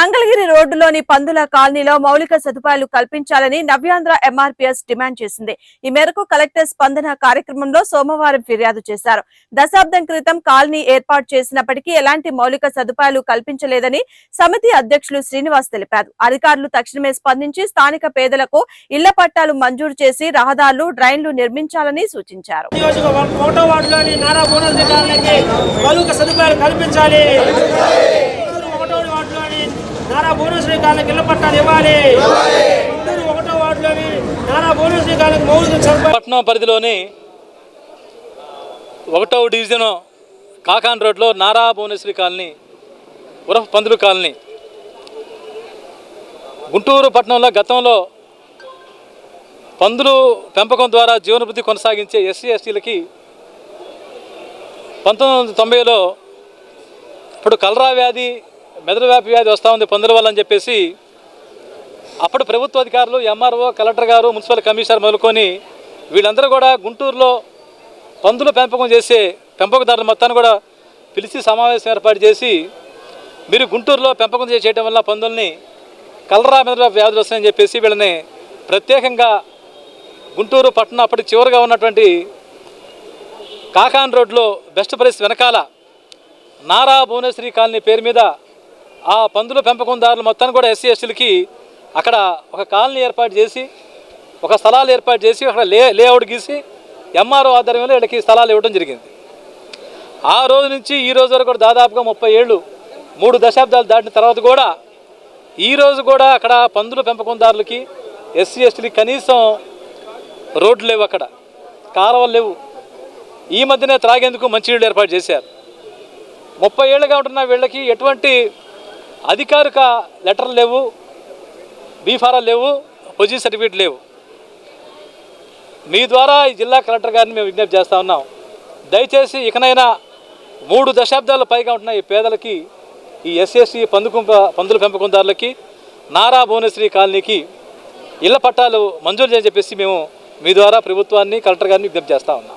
మంగళగిరి రోడ్డులోని పందుల కాలనీలో మౌలిక సదుపాయాలు కల్పించాలని నవ్యాంధ్ర ఎంఆర్పీఎస్ డిమాండ్ చేసింది. ఈ మేరకు కలెక్టర్ స్పందన కార్యక్రమంలో సోమవారం ఫిర్యాదు చేశారు. దశాబ్దం క్రితం కాలనీ ఏర్పాటు చేసినప్పటికీ ఎలాంటి మౌలిక సదుపాయాలు కల్పించలేదని సమితి అధ్యక్షులు శ్రీనివాస్ తెలిపారు. అధికారులు తక్షణమే స్పందించి స్థానిక పేదలకు ఇళ్ళ పట్టాలు మంజూరు చేసి రహదారులు డ్రైన్లు నిర్మించాలని సూచించారు. మౌలిక సదుపాయాలు కల్పించాలి. నారా బోనస్ అధికారులకు ఇళ్ళ పట్టాలు ఇవ్వాలి. ఒకటో వార్డులోని నారా బోనస్ మౌలిక పట్నం పరిధిలోని ఒకటవ డివిజన్ కాకాన్ రోడ్లో నారా భువనేశ్వరి కాలనీ ఉరఫ్ పందులు కాలనీ. గుంటూరు పట్టణంలో గతంలో పందులు పెంపకం ద్వారా జీవనభృద్ధి కొనసాగించే ఎస్సీ ఎస్టీలకి పంతొమ్మిది వందల తొంభైలో ఇప్పుడు కలరా వ్యాధి మెదడు వ్యాపి వ్యాధి వస్తూ ఉంది పందుల వల్ల అని చెప్పేసి అప్పుడు ప్రభుత్వ అధికారులు ఎంఆర్ఓ కలెక్టర్ గారు మున్సిపల్ కమిషనర్ మొదలుకొని వీళ్ళందరూ కూడా గుంటూరులో పందుల పెంపకం చేసే పెంపకదారుల మొత్తాన్ని కూడా పిలిచి సమావేశం ఏర్పాటు చేసి మీరు గుంటూరులో పెంపకం చేయడం వల్ల పందుల్ని కలరా మీద వ్యాధులు వస్తాయని చెప్పేసి వీళ్ళని ప్రత్యేకంగా గుంటూరు పట్టణం అప్పటి చివరిగా ఉన్నటువంటి కాకాన్ రోడ్లో బెస్ట్ ప్రైస్ వెనకాల నారా భువనేశ్వరి కాలనీ పేరు మీద ఆ పందుల పెంపకందారులు మొత్తాన్ని కూడా ఎస్సీ ఎస్టీలకి అక్కడ ఒక కాలనీ ఏర్పాటు చేసి ఒక స్థలాలు ఏర్పాటు చేసి అక్కడ లే లేఅవుట్ గీసి ఎంఆర్ఓ ఆధ్వర్యంలో వీళ్ళకి స్థలాలు ఇవ్వడం జరిగింది. ఆ రోజు నుంచి ఈ రోజు వరకు కూడా దాదాపుగా ముప్పై ఏళ్ళు మూడు దశాబ్దాలు దాటిన తర్వాత కూడా ఈ రోజు కూడా అక్కడ పందుల పెంపకందారులకి ఎస్సీ ఎస్టీలకి కనీసం రోడ్లు లేవు అక్కడ కాలువలు లేవు. ఈ మధ్యనే త్రాగేందుకు మంచినీళ్ళు ఏర్పాటు చేశారు. ముప్పై ఏళ్ళుగా ఉంటున్న వీళ్ళకి ఎటువంటి అధికారిక లెటర్లు లేవు బీఫారాలు లేవు పొజిషన్ సర్టిఫికేట్ లేవు. మీ ద్వారా ఈ జిల్లా కలెక్టర్ గారిని మేము విజ్ఞప్తి చేస్తూ ఉన్నాం. దయచేసి ఇకనైనా మూడు దశాబ్దాల పైగా ఉంటున్న ఈ పేదలకి ఈ ఎస్ఎస్సి పందుకుంప పందుల పెంపకందారులకి నారా భువనేశ్వరి కాలనీకి ఇళ్ళ పట్టాలు మంజూరు చేయని చెప్పేసి మేము మీ ద్వారా ప్రభుత్వాన్ని కలెక్టర్ గారిని విజ్ఞప్తి చేస్తా ఉన్నాం.